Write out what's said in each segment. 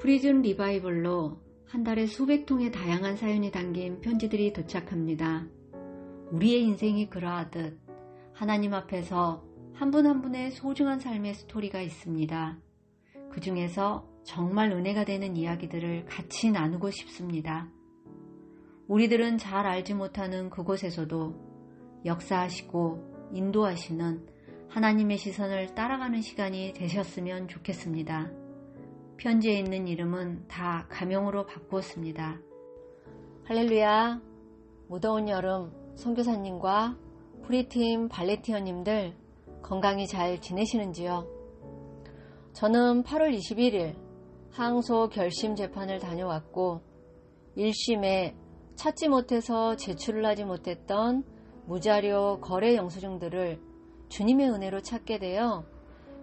프리즌 리바이벌로 한 달에 수백 통의 다양한 사연이 담긴 편지들이 도착합니다. 우리의 인생이 그러하듯 하나님 앞에서 한분한 분의 소중한 삶의 스토리가 있습니다. 그 중에서 정말 은혜가 되는 이야기들을 같이 나누고 싶습니다. 우리들은 잘 알지 못하는 그곳에서도 역사하시고 인도하시는 하나님의 시선을 따라가는 시간이 되셨으면 좋겠습니다. 편지에 있는 이름은 다 가명으로 바꾸었습니다. 할렐루야. 무더운 여름 선교사님과 프리팀 발레티어님들 건강히 잘 지내시는지요? 저는 8월 21일 항소 결심 재판을 다녀왔고 1심에 찾지 못해서 제출을 하지 못했던 무자료 거래 영수증들을 주님의 은혜로 찾게 되어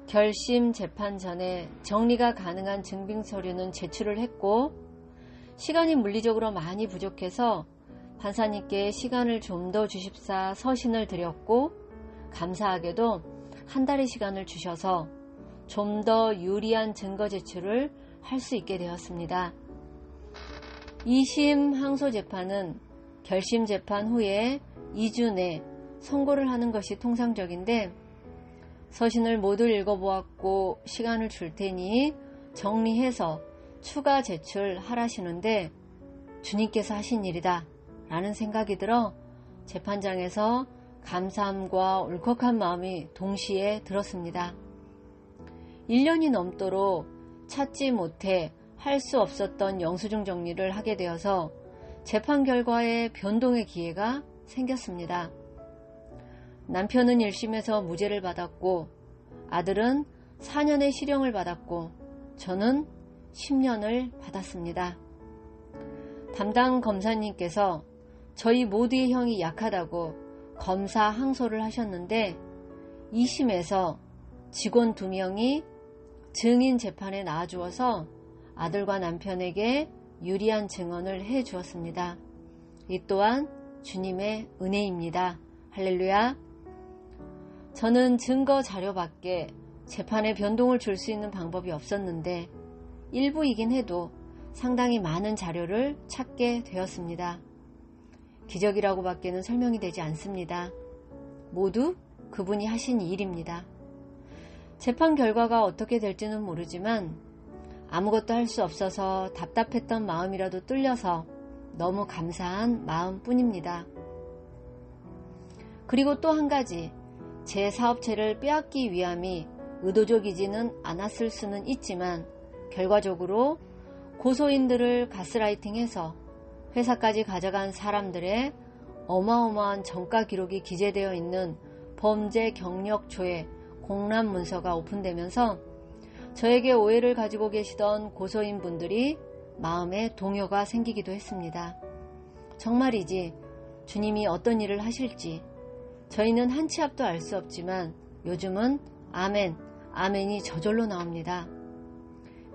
결심 재판 전에 정리가 가능한 증빙 서류는 제출을 했고 시간이 물리적으로 많이 부족해서 판사님께 시간을 좀 더 주십사 서신을 드렸고 감사하게도 한 달의 시간을 주셔서 좀 더 유리한 증거 제출을 할 수 있게 되었습니다. 2심 항소 재판은 결심 재판 후에 2주 내 선고를 하는 것이 통상적인데 서신을 모두 읽어보았고 시간을 줄 테니 정리해서 추가 제출하라시는데 주님께서 하신 일이다 라는 생각이 들어 재판장에서 감사함과 울컥한 마음이 동시에 들었습니다. 1년이 넘도록 찾지 못해 할 수 없었던 영수증 정리를 하게 되어서 재판 결과에 변동의 기회가 생겼습니다. 남편은 1심에서 무죄를 받았고 아들은 4년의 실형을 받았고 저는 10년을 받았습니다. 담당 검사님께서 저희 모두의 형이 약하다고 검사 항소를 하셨는데 2심에서 직원 2명이 증인 재판에 나와주어서 아들과 남편에게 유리한 증언을 해 주었습니다. 이 또한 주님의 은혜입니다. 할렐루야. 저는 증거 자료밖에 재판에 변동을 줄 수 있는 방법이 없었는데 일부이긴 해도 상당히 많은 자료를 찾게 되었습니다. 기적이라고 밖에는 설명이 되지 않습니다. 모두 그분이 하신 일입니다. 재판 결과가 어떻게 될지는 모르지만 아무것도 할 수 없어서 답답했던 마음이라도 뚫려서 너무 감사한 마음 뿐입니다. 그리고 또 한 가지, 제 사업체를 빼앗기 위함이 의도적이지는 않았을 수는 있지만 결과적으로 고소인들을 가스라이팅해서 회사까지 가져간 사람들의 어마어마한 정가 기록이 기재되어 있는 범죄 경력초의 공람 문서가 오픈되면서 저에게 오해를 가지고 계시던 고소인 분들이 마음에 동요가 생기기도 했습니다. 정말이지 주님이 어떤 일을 하실지 저희는 한 치 앞도 알 수 없지만 요즘은 아멘, 아멘이 저절로 나옵니다.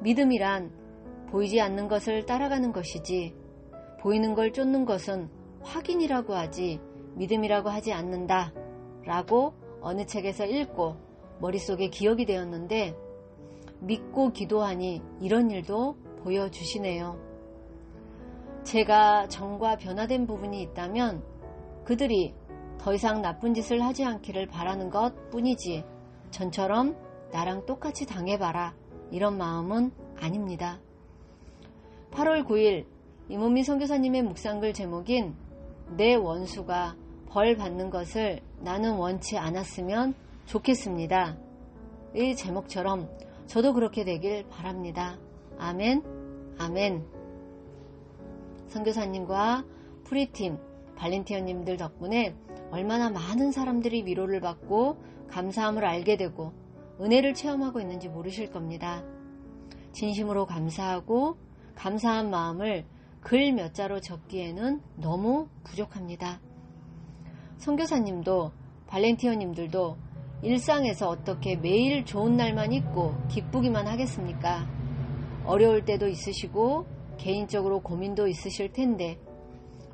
믿음이란 보이지 않는 것을 따라가는 것이지 보이는 걸 쫓는 것은 확인이라고 하지 믿음이라고 하지 않는다 라고 어느 책에서 읽고 머릿속에 기억이 되었는데 믿고 기도하니 이런 일도 보여주시네요. 제가 정과 변화된 부분이 있다면 그들이 더 이상 나쁜 짓을 하지 않기를 바라는 것 뿐이지 전처럼 나랑 똑같이 당해봐라 이런 마음은 아닙니다. 8월 9일 이문미 선교사님의 묵상글 제목인 내 원수가 벌 받는 것을 나는 원치 않았으면 좋겠습니다. 이 제목처럼 저도 그렇게 되길 바랍니다. 아멘, 아멘. 선교사님과 프리팀, 발렌티어님들 덕분에 얼마나 많은 사람들이 위로를 받고 감사함을 알게 되고 은혜를 체험하고 있는지 모르실 겁니다. 진심으로 감사하고 감사한 마음을 글 몇 자로 적기에는 너무 부족합니다. 선교사님도 발렌티어님들도 일상에서 어떻게 매일 좋은 날만 있고 기쁘기만 하겠습니까? 어려울 때도 있으시고 개인적으로 고민도 있으실 텐데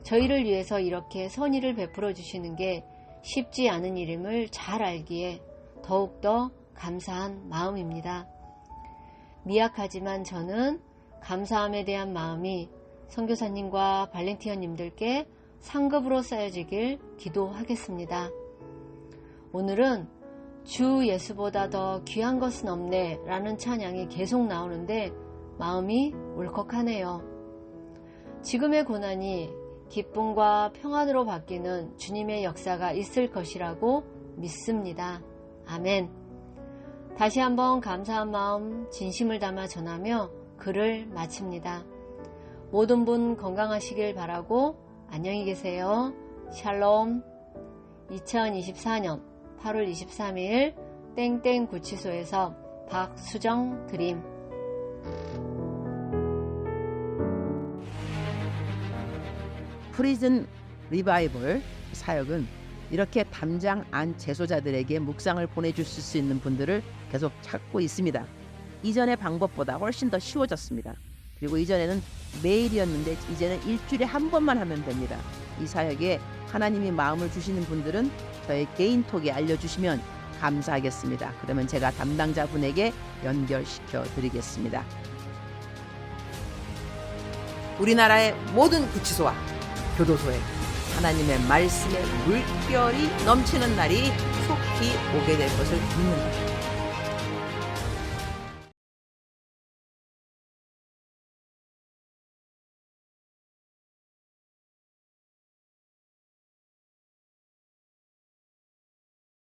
저희를 위해서 이렇게 선의를 베풀어 주시는 게 쉽지 않은 일임을 잘 알기에 더욱더 감사한 마음입니다. 미약하지만 저는 감사함에 대한 마음이 선교사님과 발렌티어님들께 상급으로 쌓여지길 기도하겠습니다. 오늘은 주 예수보다 더 귀한 것은 없네 라는 찬양이 계속 나오는데 마음이 울컥하네요. 지금의 고난이 기쁨과 평안으로 바뀌는 주님의 역사가 있을 것이라고 믿습니다. 아멘. 다시 한번 감사한 마음 진심을 담아 전하며 글을 마칩니다. 모든 분 건강하시길 바라고 안녕히 계세요. 샬롬. 2024년 8월 23일 땡땡 구치소에서 박수정 드림 프리즌 리바이벌 사역은 이렇게 담장 안 재소자들에게 묵상을 보내주실 수 있는 분들을 계속 찾고 있습니다. 이전의 방법보다 훨씬 더 쉬워졌습니다. 그리고 이전에는 매일이었는데 이제는 일주일에 한 번만 하면 됩니다. 이 사역에 하나님이 마음을 주시는 분들은 저의 개인톡에 알려주시면 감사하겠습니다. 그러면 제가 담당자분에게 연결시켜 드리겠습니다. 우리나라의 모든 구치소와 교도소에 하나님의 말씀의 물결이 넘치는 날이 속히 오게 될 것을 믿는다.